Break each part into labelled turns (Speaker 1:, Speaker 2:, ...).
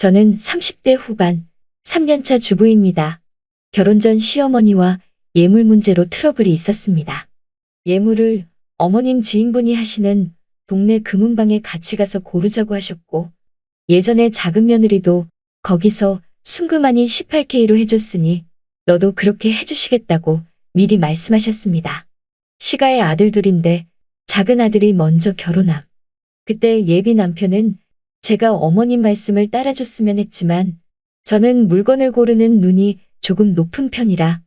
Speaker 1: 저는 30대 후반 3년차 주부입니다. 결혼 전 시어머니와 예물 문제로 트러블이 있었습니다. 예물을 어머님 지인분이 하시는 동네 금은방에 같이 가서 고르자고 하셨고 예전에 작은 며느리도 거기서 순금하니 18K로 해줬으니 너도 그렇게 해주시겠다고 미리 말씀하셨습니다. 시가의 아들 둘인데 작은 아들이 먼저 결혼함. 그때 예비 남편은 제가 어머님 말씀을 따라줬으면 했지만 저는 물건을 고르는 눈이 조금 높은 편이라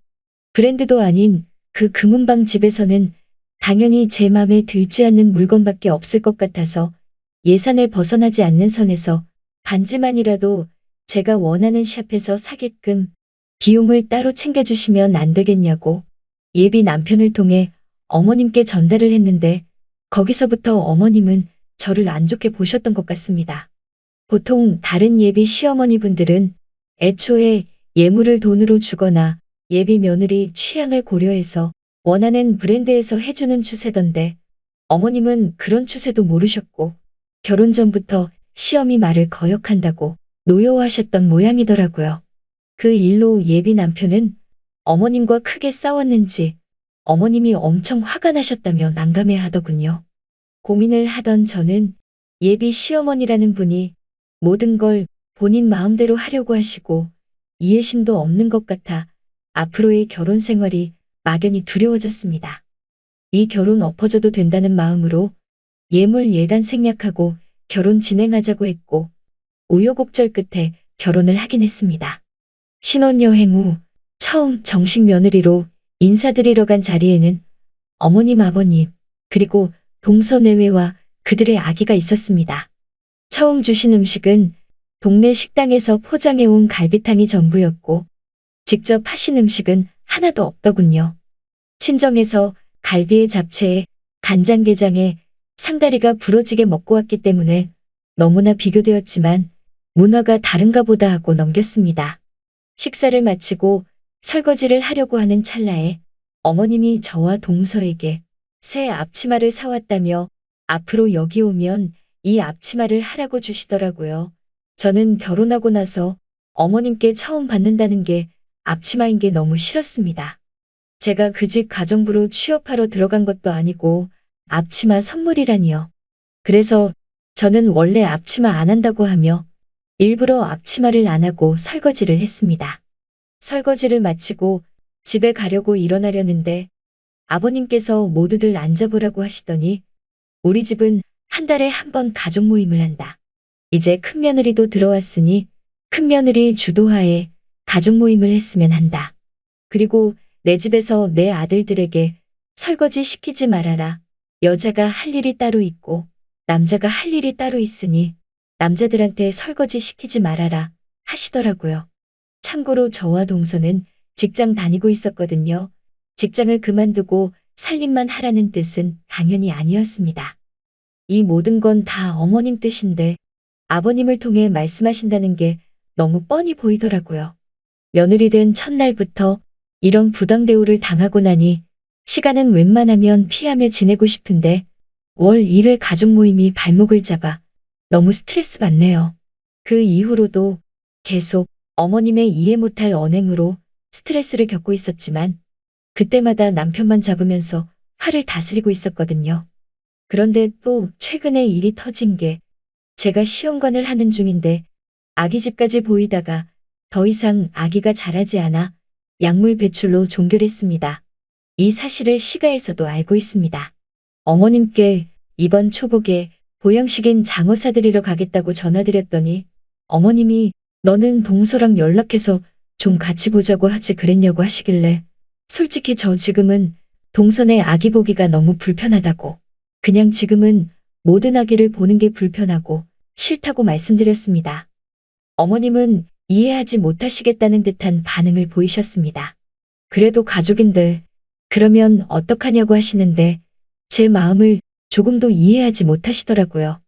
Speaker 1: 브랜드도 아닌 그 금은방 집에서는 당연히 제 맘에 들지 않는 물건밖에 없을 것 같아서 예산을 벗어나지 않는 선에서 반지만이라도 제가 원하는 샵에서 사게끔 비용을 따로 챙겨주시면 안 되겠냐고 예비 남편을 통해 어머님께 전달을 했는데 거기서부터 어머님은 저를 안 좋게 보셨던 것 같습니다. 보통 다른 예비 시어머니 분들은 애초에 예물을 돈으로 주거나 예비 며느리 취향을 고려해서 원하는 브랜드에서 해주는 추세던데 어머님은 그런 추세도 모르셨고 결혼 전부터 시어미 말을 거역한다고 노여워하셨던 모양이더라고요. 그 일로 예비 남편은 어머님과 크게 싸웠는지 어머님이 엄청 화가 나셨다며 난감해 하더군요. 고민을 하던 저는 예비 시어머니라는 분이 모든 걸 본인 마음대로 하려고 하시고 이해심도 없는 것 같아 앞으로의 결혼 생활이 막연히 두려워졌습니다. 이 결혼 엎어져도 된다는 마음으로 예물 예단 생략하고 결혼 진행하자고 했고 우여곡절 끝에 결혼을 하긴 했습니다. 신혼여행 후 처음 정식 며느리로 인사드리러 간 자리에는 어머님 아버님 그리고 동서내외와 그들의 아기가 있었습니다. 처음 주신 음식은 동네 식당에서 포장해온 갈비탕이 전부였고 직접 하신 음식은 하나도 없더군요. 친정에서 갈비의 잡채에 간장게장에 상다리가 부러지게 먹고 왔기 때문에 너무나 비교되었지만 문화가 다른가 보다 하고 넘겼습니다. 식사를 마치고 설거지를 하려고 하는 찰나에 어머님이 저와 동서에게 새 앞치마를 사왔다며 앞으로 여기 오면 이 앞치마를 하라고 주시더라고요. 저는 결혼하고 나서 어머님께 처음 받는다는 게 앞치마인 게 너무 싫었습니다. 제가 그 집 가정부로 취업하러 들어간 것도 아니고 앞치마 선물이라니요. 그래서 저는 원래 앞치마 안 한다고 하며 일부러 앞치마를 안 하고 설거지를 했습니다. 설거지를 마치고 집에 가려고 일어나려는데 아버님께서 모두들 앉아보라고 하시더니 우리 집은 한 달에 한 번 가족 모임을 한다. 이제 큰며느리도 들어왔으니 큰며느리 주도하에 가족 모임을 했으면 한다. 그리고 내 집에서 내 아들들에게 설거지 시키지 말아라. 여자가 할 일이 따로 있고 남자가 할 일이 따로 있으니 남자들한테 설거지 시키지 말아라 하시더라고요. 참고로 저와 동서는 직장 다니고 있었거든요. 직장을 그만두고 살림만 하라는 뜻은 당연히 아니었습니다. 이 모든 건 다 어머님 뜻인데 아버님을 통해 말씀하신다는 게 너무 뻔히 보이더라고요. 며느리 된 첫날부터 이런 부당 대우를 당하고 나니 시간은 웬만하면 피하며 지내고 싶은데 월 1회 가족 모임이 발목을 잡아 너무 스트레스 받네요. 그 이후로도 계속 어머님의 이해 못할 언행으로 스트레스를 겪고 있었지만 그때마다 남편만 잡으면서 화를 다스리고 있었거든요. 그런데 또 최근에 일이 터진 게 제가 시험관을 하는 중인데 아기 집까지 보이다가 더 이상 아기가 자라지 않아 약물 배출로 종결했습니다. 이 사실을 시가에서도 알고 있습니다. 어머님께 이번 초복에 보양식인 장어 사드리러 가겠다고 전화드렸더니 어머님이 너는 동서랑 연락해서 좀 같이 보자고 하지 그랬냐고 하시길래 솔직히 저 지금은 동선의 아기 보기가 너무 불편하다고 그냥 지금은 모든 아기를 보는 게 불편하고 싫다고 말씀드렸습니다. 어머님은 이해하지 못하시겠다는 듯한 반응을 보이셨습니다. 그래도 가족인데 그러면 어떡하냐고 하시는데 제 마음을 조금도 이해하지 못하시더라고요.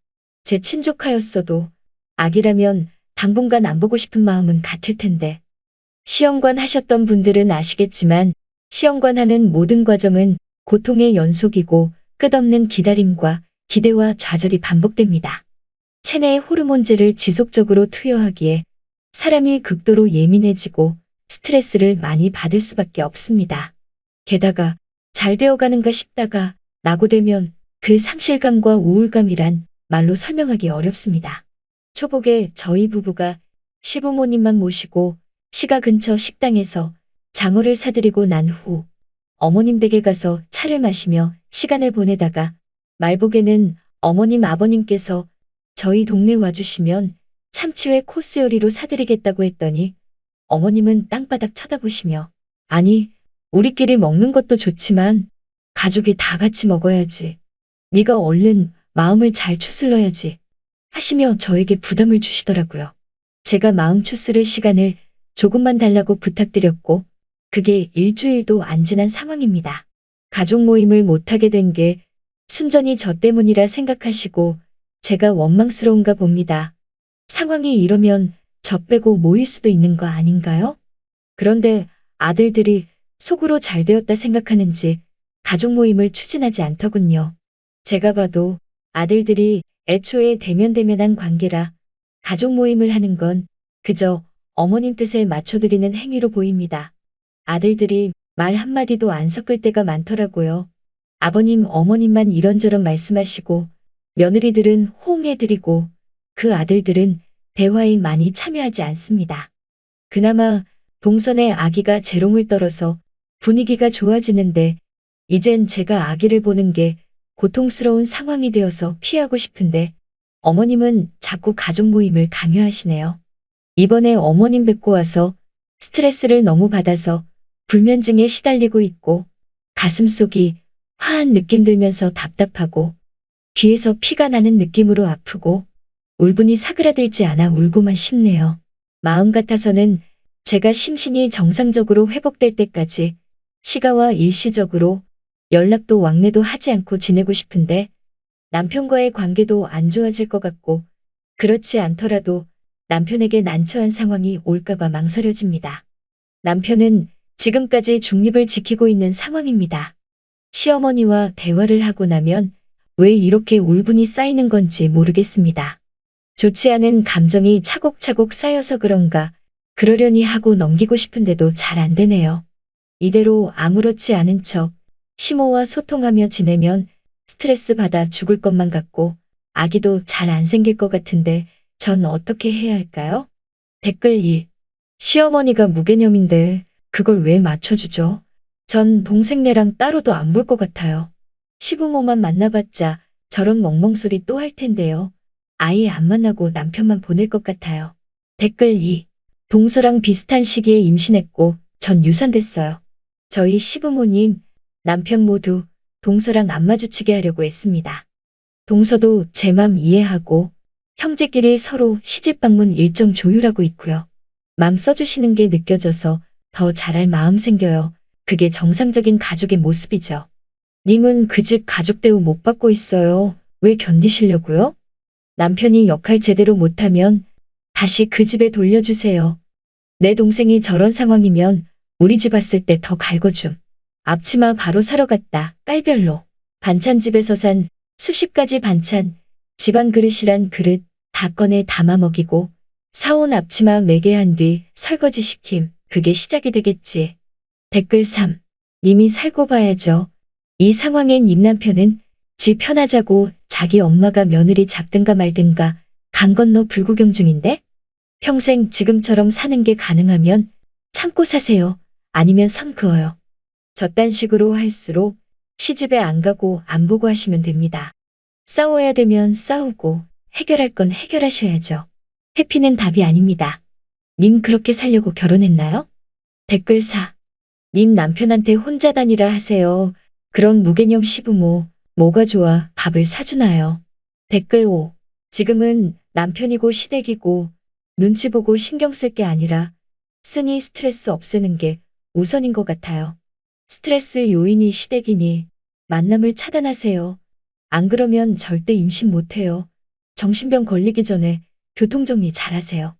Speaker 1: 제 친족하였어도 아기라면 당분간 안 보고 싶은 마음은 같을 텐데. 시험관 하셨던 분들은 아시겠지만 시험관 하는 모든 과정은 고통의 연속이고 끝없는 기다림과 기대와 좌절이 반복됩니다. 체내의 호르몬제를 지속적으로 투여하기에 사람이 극도로 예민해지고 스트레스를 많이 받을 수밖에 없습니다. 게다가 잘 되어가는가 싶다가 낙오되면 그 상실감과 우울감이란 말로 설명하기 어렵습니다. 초복에 저희 부부가 시부모님만 모시고 시가 근처 식당에서 장어를 사드리고 난 후 어머님 댁에 가서 차를 마시며 시간을 보내다가 말복에는 어머님 아버님께서 저희 동네 와주시면 참치회 코스 요리로 사드리겠다고 했더니 어머님은 땅바닥 쳐다보시며 아니 우리끼리 먹는 것도 좋지만 가족이 다 같이 먹어야지. 네가 얼른 마음을 잘 추슬러야지 하시며 저에게 부담을 주시더라고요. 제가 마음 추스를 시간을 조금만 달라고 부탁드렸고 그게 일주일도 안 지난 상황입니다. 가족 모임을 못하게 된 게 순전히 저 때문이라 생각하시고 제가 원망스러운가 봅니다. 상황이 이러면 저 빼고 모일 수도 있는 거 아닌가요? 그런데 아들들이 속으로 잘 되었다 생각하는지 가족 모임을 추진하지 않더군요. 제가 봐도 아들들이 애초에 대면대면한 관계라 가족 모임을 하는 건 그저 어머님 뜻에 맞춰드리는 행위로 보입니다. 아들들이 말 한마디도 안 섞을 때가 많더라고요. 아버님, 어머님만 이런저런 말씀하시고 며느리들은 호응해드리고 그 아들들은 대화에 많이 참여하지 않습니다. 그나마 동선에 아기가 재롱을 떨어서 분위기가 좋아지는데 이젠 제가 아기를 보는 게 고통스러운 상황이 되어서 피하고 싶은데 어머님은 자꾸 가족 모임을 강요하시네요. 이번에 어머님 뵙고 와서 스트레스를 너무 받아서 불면증에 시달리고 있고 가슴속이 화한 느낌 들면서 답답하고 귀에서 피가 나는 느낌으로 아프고 울분이 사그라들지 않아 울고만 싶네요. 마음 같아서는 제가 심신이 정상적으로 회복될 때까지 시가와 일시적으로 연락도 왕래도 하지 않고 지내고 싶은데 남편과의 관계도 안 좋아질 것 같고 그렇지 않더라도 남편에게 난처한 상황이 올까봐 망설여집니다. 남편은 지금까지 중립을 지키고 있는 상황입니다. 시어머니와 대화를 하고 나면 왜 이렇게 울분이 쌓이는 건지 모르겠습니다. 좋지 않은 감정이 차곡차곡 쌓여서 그런가 그러려니 하고 넘기고 싶은데도 잘 안 되네요. 이대로 아무렇지 않은 척 시모와 소통하며 지내면 스트레스 받아 죽을 것만 같고 아기도 잘 안 생길 것 같은데 전 어떻게 해야 할까요? 댓글 1. 시어머니가 무개념인데 그걸 왜 맞춰주죠? 전 동생네랑 따로도 안 볼 것 같아요. 시부모만 만나봤자 저런 멍멍소리 또 할 텐데요. 아예 안 만나고 남편만 보낼 것 같아요. 댓글 2. 동서랑 비슷한 시기에 임신했고 전 유산됐어요. 저희 시부모님, 남편 모두 동서랑 안 마주치게 하려고 했습니다. 동서도 제 맘 이해하고 형제끼리 서로 시집 방문 일정 조율하고 있고요. 맘 써주시는 게 느껴져서 더 잘할 마음 생겨요. 그게 정상적인 가족의 모습이죠. 님은 그 집 가족 대우 못 받고 있어요. 왜 견디시려고요? 남편이 역할 제대로 못하면 다시 그 집에 돌려주세요. 내 동생이 저런 상황이면 우리 집 왔을 때 더 갈궈줌. 앞치마 바로 사러 갔다. 깔별로. 반찬집에서 산 수십 가지 반찬, 집안 그릇이란 그릇 다 꺼내 담아 먹이고 사온 앞치마 매개 한 뒤 설거지 시킴. 그게 시작이 되겠지. 댓글 3. 님이 살고 봐야죠. 이 상황엔 임 남편은 지 편하자고 자기 엄마가 며느리 잡든가 말든가 강 건너 불구경 중인데? 평생 지금처럼 사는 게 가능하면 참고 사세요. 아니면 선 그어요. 저딴 식으로 할수록 시집에 안 가고 안 보고 하시면 됩니다. 싸워야 되면 싸우고 해결할 건 해결하셔야죠. 해피는 답이 아닙니다. 님 그렇게 살려고 결혼했나요? 댓글 4. 님 남편한테 혼자 다니라 하세요. 그런 무개념 시부모, 뭐가 좋아 밥을 사주나요? 댓글 5. 지금은 남편이고 시댁이고 눈치 보고 신경 쓸 게 아니라 쓰니 스트레스 없애는 게 우선인 것 같아요. 스트레스 요인이 시댁이니 만남을 차단하세요. 안 그러면 절대 임신 못해요. 정신병 걸리기 전에 교통정리 잘하세요.